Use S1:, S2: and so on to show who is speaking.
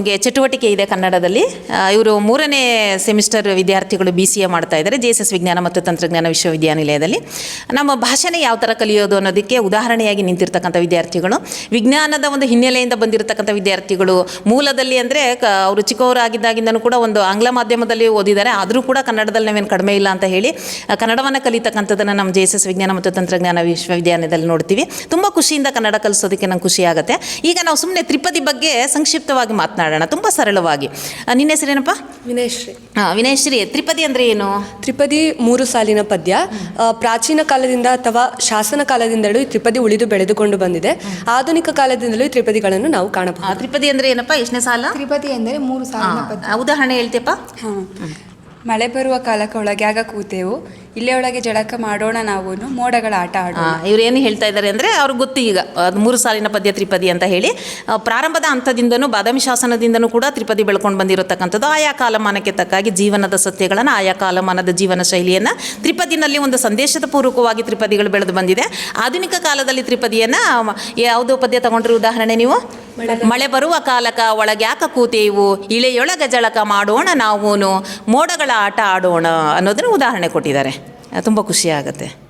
S1: ನಮಗೆ ಚಟುವಟಿಕೆ ಇದೆ ಕನ್ನಡದಲ್ಲಿ. ಇವರು ಮೂರನೇ ಸೆಮಿಸ್ಟರ್ ವಿದ್ಯಾರ್ಥಿಗಳು ಬಿ ಸಿ ಎ ಮಾಡ್ತಾ ಇದ್ದಾರೆ ಜೆ ಎಸ್ ಎಸ್ ವಿಜ್ಞಾನ ಮತ್ತು ತಂತ್ರಜ್ಞಾನ ವಿಶ್ವವಿದ್ಯಾನಿಲಯದಲ್ಲಿ. ನಮ್ಮ ಭಾಷೆನ ಯಾವ ಥರ ಕಲಿಯೋದು ಅನ್ನೋದಕ್ಕೆ ಉದಾಹರಣೆಯಾಗಿ ನಿಂತಿರ್ತಕ್ಕಂಥ ವಿದ್ಯಾರ್ಥಿಗಳು, ವಿಜ್ಞಾನದ ಒಂದು ಹಿನ್ನೆಲೆಯಿಂದ ಬಂದಿರತಕ್ಕಂಥ ವಿದ್ಯಾರ್ಥಿಗಳು, ಮೂಲದಲ್ಲಿ ಅಂದರೆ ಕ, ಅವರು ಚಿಕ್ಕವರಾಗಿದ್ದಾಗಿಂದನೂ ಕೂಡ ಒಂದು ಆಂಗ್ಲ ಮಾಧ್ಯಮದಲ್ಲಿ ಓದಿದ್ದಾರೆ, ಆದರೂ ಕೂಡ ಕನ್ನಡದಲ್ಲಿ ನಾವೇನು ಕಡಿಮೆ ಇಲ್ಲ ಅಂತ ಹೇಳಿ ಕನ್ನಡವನ್ನು ಕಲಿತಕ್ಕಂಥದ್ದನ್ನು ನಮ್ಮ ಜೆ ಎಸ್ ಎಸ್ ವಿಜ್ಞಾನ ಮತ್ತು ತಂತ್ರಜ್ಞಾನ ವಿಶ್ವವಿದ್ಯಾಲಯದಲ್ಲಿ ನೋಡ್ತೀವಿ. ತುಂಬ ಖುಷಿಯಿಂದ ಕನ್ನಡ ಕಲಿಸೋದಕ್ಕೆ ನಂಗೆ ಖುಷಿ ಆಗುತ್ತೆ. ಈಗ ನಾವು ಸುಮ್ಮನೆ ತ್ರಿಪದಿ ಬಗ್ಗೆ ಸಂಕ್ಷಿಪ್ತವಾಗಿ ಮಾತನಾಡೋಣ. ತುಂಬ ಸರಳವಾಗಿ. ನಿನ್ನ ಹೆಸರೇನಪ್ಪ?
S2: ವಿನಯಶ್ರೀ.
S1: ಹಾಂ ವಿನಯಶ್ರೀ ತ್ರಿಪದಿ ಅಂದರೆ ಏನು?
S2: ತ್ರಿಪದಿ ಮೂರು ಸಾಲಿನ ಪದ್ಯ. ಆ, ಪ್ರಾಚೀನ ಕಾಲದಿಂದ ಅಥವಾ ಶಾಸನ ಕಾಲದಿಂದಲೂ ಈ ತ್ರಿಪದಿ ಉಳಿದು ಬೆಳೆದುಕೊಂಡು ಬಂದಿದೆ. ಆಧುನಿಕ ಕಾಲದಿಂದಲೂ ಈ ತ್ರಿಪದಿಗಳನ್ನು ನಾವು ಕಾಣಬಹುದು.
S1: ಆ, ತ್ರಿಪದಿ ಅಂದರೆ ಏನಪ್ಪ? ಎಷ್ಟನೇ ಸಾಲ?
S3: ತ್ರಿಪದಿ ಅಂದರೆ ಮೂರು ಸಾಲಿನ ಪದ್ಯ.
S1: ಉದಾಹರಣೆ ಹೇಳ್ತೀಯಪ್ಪ?
S3: ಹಾಂ. ಮಳೆ ಬರುವ ಕಾಲಕ್ಕೆ ಒಳಗ್ಯಾಗ ಕೂತೆವು. ಇಲ್ಲೇ ಒಳಗೆ ಜಳಕ ಮಾಡೋಣ ನಾವು ಮೋಡಗಳ ಆಟ ಆಡೋಣ.
S1: ಇವ್ರು ಏನು ಹೇಳ್ತಾ ಇದ್ದಾರೆ ಅಂದರೆ ಅವ್ರಿಗೆ ಗೊತ್ತು ಈಗ, ಅದು ಮೂರು ಸಾಲಿನ ಪದ್ಯ ತ್ರಿಪದಿ ಅಂತ ಹೇಳಿ. ಪ್ರಾರಂಭದ ಹಂತದಿಂದನೂ ಬಾದಾಮಿ ಶಾಸನದಿಂದನೂ ಕೂಡ ತ್ರಿಪದಿ ಬೆಳ್ಕೊಂಡು ಬಂದಿರತಕ್ಕಂಥದ್ದು ಆಯಾ ಕಾಲಮಾನಕ್ಕೆ ತಕ್ಕಾಗಿ ಜೀವನದ ಸತ್ಯಗಳನ್ನು, ಆಯಾ ಕಾಲಮಾನದ ಜೀವನ ಶೈಲಿಯನ್ನು, ತ್ರಿಪದಿನಲ್ಲಿ ಒಂದು ಸಂದೇಶದ ಪೂರ್ವಕವಾಗಿ ತ್ರಿಪದಿಗಳು ಬೆಳೆದು ಬಂದಿದೆ. ಆಧುನಿಕ ಕಾಲದಲ್ಲಿ ತ್ರಿಪದಿಯನ್ನು ಯಾವುದೋ ಪದ್ಯ ತಗೊಂಡ್ರೆ ಉದಾಹರಣೆ ನೀವು? ಮಳೆ ಬರುವ ಕಾಲಕ ಒಳಗ್ಯಾಕ ಕೂತೇವು? ಇಳೆಯೊಳಗ ಜಳಕ ಮಾಡೋಣ ನಾವೂನು. ಮೋಡಗಳ ಆಟ ಆಡೋಣ ಅನ್ನೋದನ್ನು ಉದಾಹರಣೆ ಕೊಟ್ಟಿದ್ದಾರೆ. ತುಂಬ ಖುಷಿ ಆಗುತ್ತೆ.